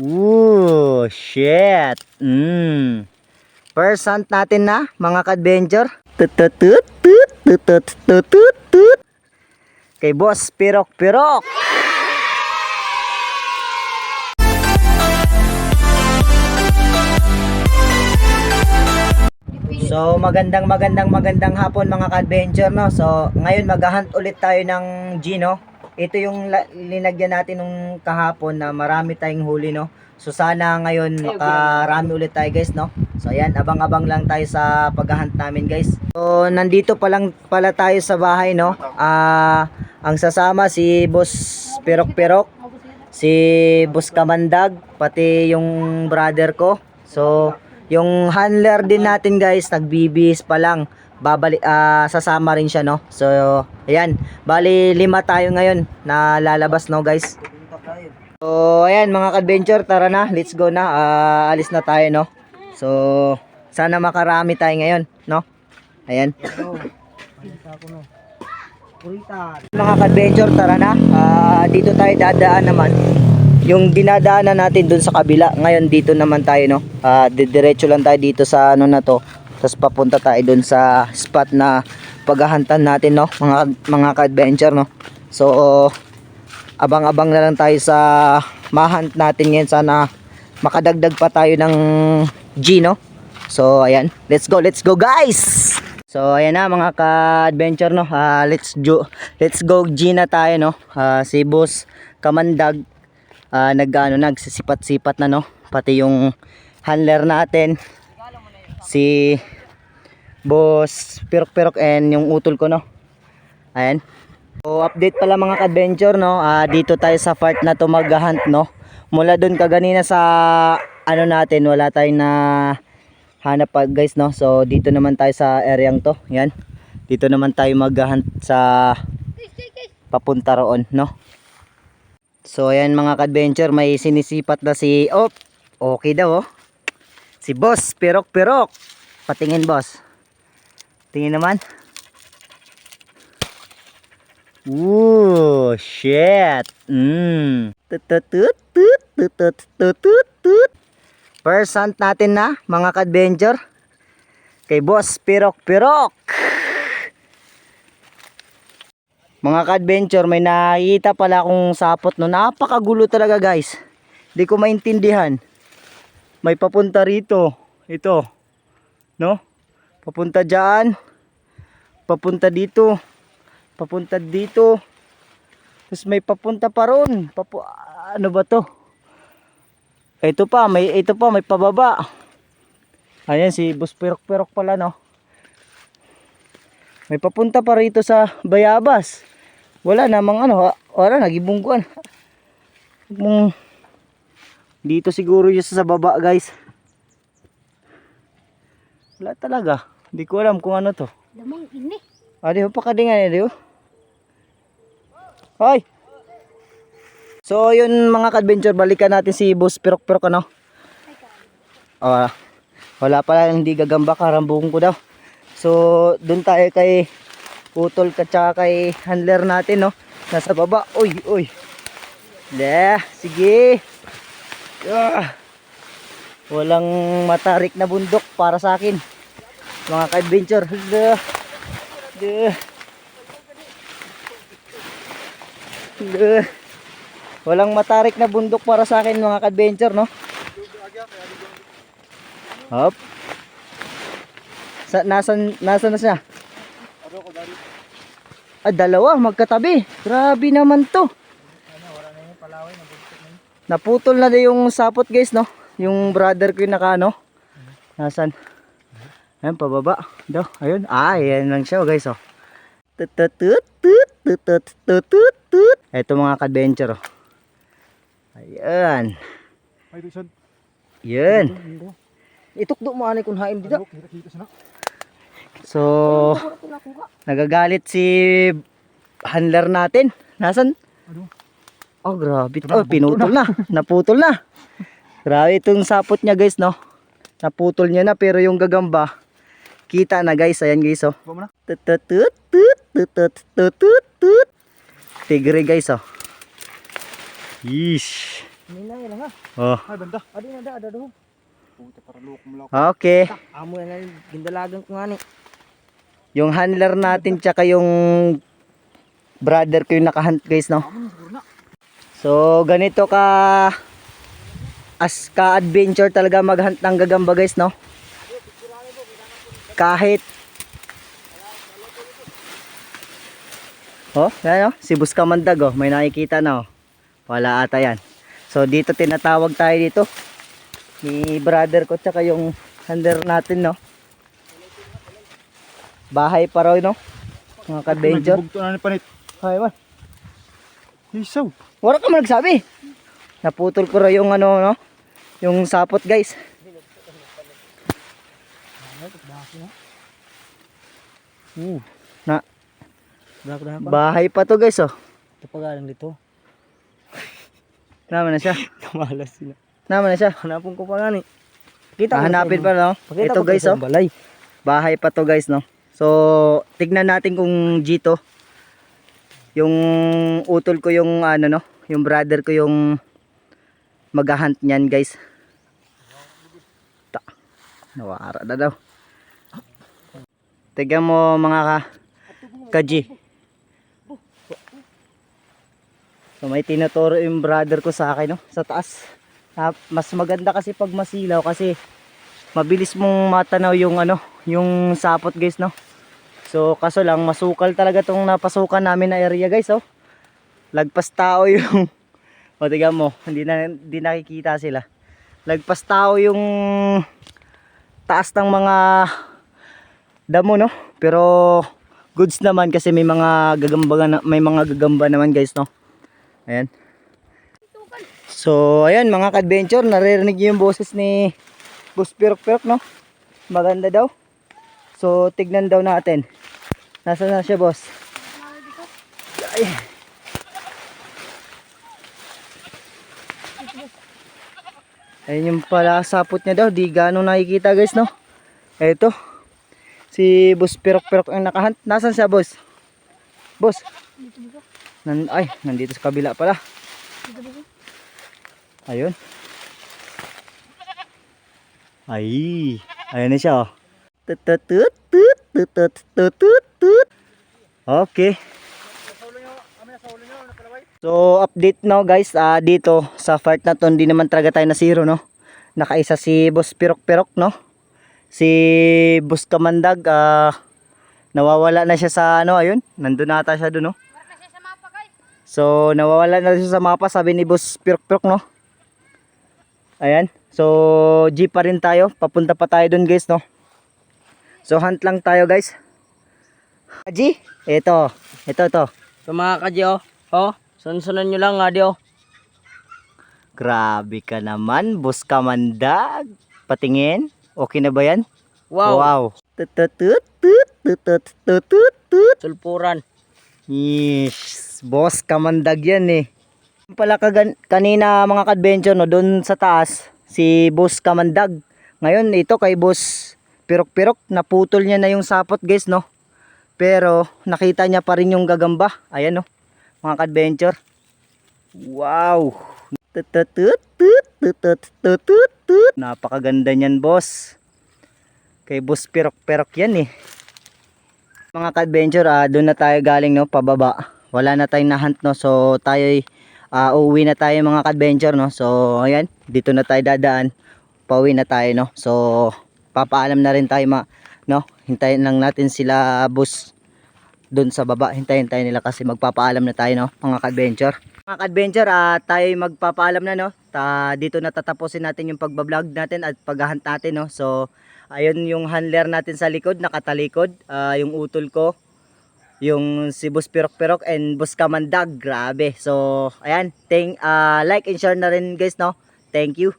Ooh, shit. Mm. First hunt natin na, mga ka-adventure. Tututut, tut, tutut, tutut, tut. Kay boss, pirok, pirok. So magandang magandang magandang hapon mga ka-adventure no. So ngayon maghahunt ulit tayo ng Gino. Ito yung linagyan natin nung kahapon na marami tayong huli no. So sana ngayon makarami ulit tayo guys no. So ayan abang-abang lang tayo sa paghahunt namin guys. So nandito pa lang pala tayo sa bahay no. Ah ang sasama si Boss Perok Perok, si Boss Kamandag, pati yung brother ko. So yung handler din natin guys, nagbibis pa lang. Babalik ah, sasama rin siya no. So ayan, bali lima tayo ngayon na lalabas no guys. So ayan mga ka-adventure, tara na, let's go na. Ah, alis na tayo no. So sana makarami tayo ngayon no. Ayan. Mga ka-adventure, tara na. Ah, dito tayo dadaan naman. Yung dinadaanan natin dun sa kabila. Ngayon dito naman tayo no. Ah, didiretso lang tayo dito sa ano na to. Tapos papunta tayo dun sa spot na paghahantan natin no, mga mga ka-adventure no. So abang-abang na lang tayo sa mahunt natin ngayon sana makadagdag pa tayo ng G no. So ayan, let's go, let's go guys. So ayan na mga ka-adventure no. Ah, let's go let's go G na tayo no. Ah, si Boss Kamandag ah, nag ano nagsisipat-sipat na no. Pati yung handler natin si Boss Pirok-Pirok and yung utol ko no. Ayan. So update pala mga ka-adventure no. Ah, dito tayo sa part na to maghahunt no. Mula doon kaganina sa ano natin wala tayong na hanap pa guys no. So dito naman tayo sa areang to. Yan. Dito naman tayo maghahunt sa papunta roon no. So ayan mga ka-adventure may sinisipat na si oh okay daw oh. Si boss, pirok-pirok. Patingin boss. Tingin naman. Ooh, shit. Mm. Tut tut tut tut tut tut tut. First hunt natin na, mga ka-adventure. Kay Boss Pirok Pirok. Mga ka-adventure, may nakita pala akong sapot no. Napakagulo talaga, guys. Hindi ko maintindihan. May papunta rito. Ito. No? Papunta dyan. Papunta dito. Papunta dito. Tapos may papunta pa ron. Papu ano ba to? Ito pa may ito pa may pababa. Ayan si bus perok perok pala no? May papunta pa rito sa bayabas. Wala namang ano wala nagibungguan. Mong dito siguro yung sa baba guys wala talaga hindi ko alam kung ano to Lamang ini. Ah, di pa kadingan eh, di? Hoy! So, yun mga ka-adventure, balikan natin si Boss Pirok-Pirok, ano? Ah, wala pala, hindi gagamba, karambong ko daw. So, dun tayo kay Putol ka tsaka kay handler natin, no? Nasa baba. Uy, uy. De, sige. Ah. Walang matarik na bundok para sa akin. Mga ka-adventure. Duh. Duh. Walang matarik na bundok para sa akin mga ka-adventure, no? Hop. Sa, nasan, nasan na siya? Ah, dalawa, magkatabi. Grabe naman to. Naputol na din yung sapot guys no. Yung brother ko yung naka ano. Nasaan? Ayan pababa. Daw. Ayun. Ah ayan lang siya oh, guys oh. Tut tut tut tut tut tut tut tut. Ito mga adventure oh. Ayan. Ayan. Itukdo mo ani kun haim dito. So nagagalit si handler natin. Nasaan? Ano? Oh, grabe. Ito na, Oh, pinutol na. Naputol na. Grabe itong sapot niya, guys, no? Naputol niya na, pero yung gagamba, kita na, guys. Ayan, guys, oh. Tigre, guys, oh. Yeesh. Na yan ha. Oh. Ay, banda. Adi na da, ada do. Puta para loko mo lang. Okay. Amo na lang, gindalagan ko nga ni. Yung handler natin tsaka yung brother ko yung nakahunt guys no. Amo na siguro na. So ganito ka as ka adventure talaga maghunt ng gagamba guys no. Kahit Oh, yan oh, si Buskamandag oh, may nakikita na oh. Wala ata yan. So dito tinatawag tayo dito. Ni brother ko tsaka yung handler natin no. Bahay pa raw no. Mga ka-adventure. Hay man. Isaw. Wala ka man nagsabi. Naputol ko raw yung ano, no? Yung sapot, guys. Uh, na bahay pa to, guys, oh. Ito pagalang dito. Naman na siya. Kamalas sila. Naman na siya. Hanapon ko pa nga ni. Ah, hanapin pa, no? Pakita Ito, guys, oh. balay. Bahay pa to, guys, no? So, tignan natin kung Gito. Yung utol ko yung, ano, no? Yung brother ko yung maghahunt niyan, guys. Ta. Nawara na daw. Tignan mo mga ka kaji. So may tinuturo yung brother ko sa akin no, sa taas. Mas maganda kasi pag masilaw kasi mabilis mong matanaw yung ano, yung sapot guys no. So kaso lang masukal talaga tong napasukan namin na area guys oh. Lagpas tao yung O tignan mo, hindi na hindi nakikita sila. Lagpas tao yung taas ng mga damo no. Pero goods naman kasi may mga gagamba na, may mga gagamba naman guys no. Ayan. So ayan mga ka-adventure, naririnig niyo yung boses ni Boss Pirok Pirok no. Maganda daw. So tignan daw natin. Nasaan na siya, boss? Ay. Ayun yung pala sapot niya daw. Di ganong nakikita guys, no? Eto. Si boss Perok-Perok ang nakahunt. Nasaan siya, boss? Boss? Nan ay, nandito sa kabila pala. Ayun. Ay. Ayun na siya, oh. Tut tut tut tut tut tut tut Okay. So update now guys, ah dito sa part na to hindi naman talaga tayo na zero no. Nakaisa si Boss Pirok Pirok no. Si Boss Kamandag ah nawawala na siya sa ano ayun, nandun nata siya doon no. So nawawala na siya sa mapa sabi ni Boss Pirok Pirok no. Ayan. So G pa rin tayo, papunta pa tayo doon guys no. So hunt lang tayo guys. Kaji, ito. Ito, ito. Ito mga kaji, oh. Oh, sunsunan nyo lang, adi, oh. Grabe ka naman, boss kamandag. Patingin, okay na ba yan? Wow. Wow. Tutut, tutut, tutut, tutut, tutut. Sulpuran. Yes, boss kamandag yan eh. Pala kanina mga kadbenture no, doon sa taas, si boss kamandag. Ngayon ito kay boss pirok-pirok, naputol niya na yung sapot guys no. Pero nakita niya pa rin yung gagamba. Ayan o. Mga ka-adventure. Wow! Napakaganda niyan boss. Kay boss perok-perok yan eh. Mga ka-adventure, uh, doon na tayo galing no, pababa. Wala na tayong nahunt no. So tayo ay uh, uuwi na tayo mga ka-adventure no. So ayan, dito na tayo dadaan. Pauwi na tayo no. So papaalam na rin tayo mga no. Hintayin lang natin sila bus doon sa baba. Hintayin tayo nila kasi magpapaalam na tayo no, mga ka-adventure. Mga ka-adventure, ah, tayo magpapaalam na no. Ta dito na tatapusin natin yung pagbablog natin at paghahunt natin no. So ayun yung handler natin sa likod, nakatalikod, ah, yung utol ko, yung si Boss Pirok Pirok and Boss Kamandag, grabe. So, ayan, thank, ah, like and share na rin guys, no? Thank you.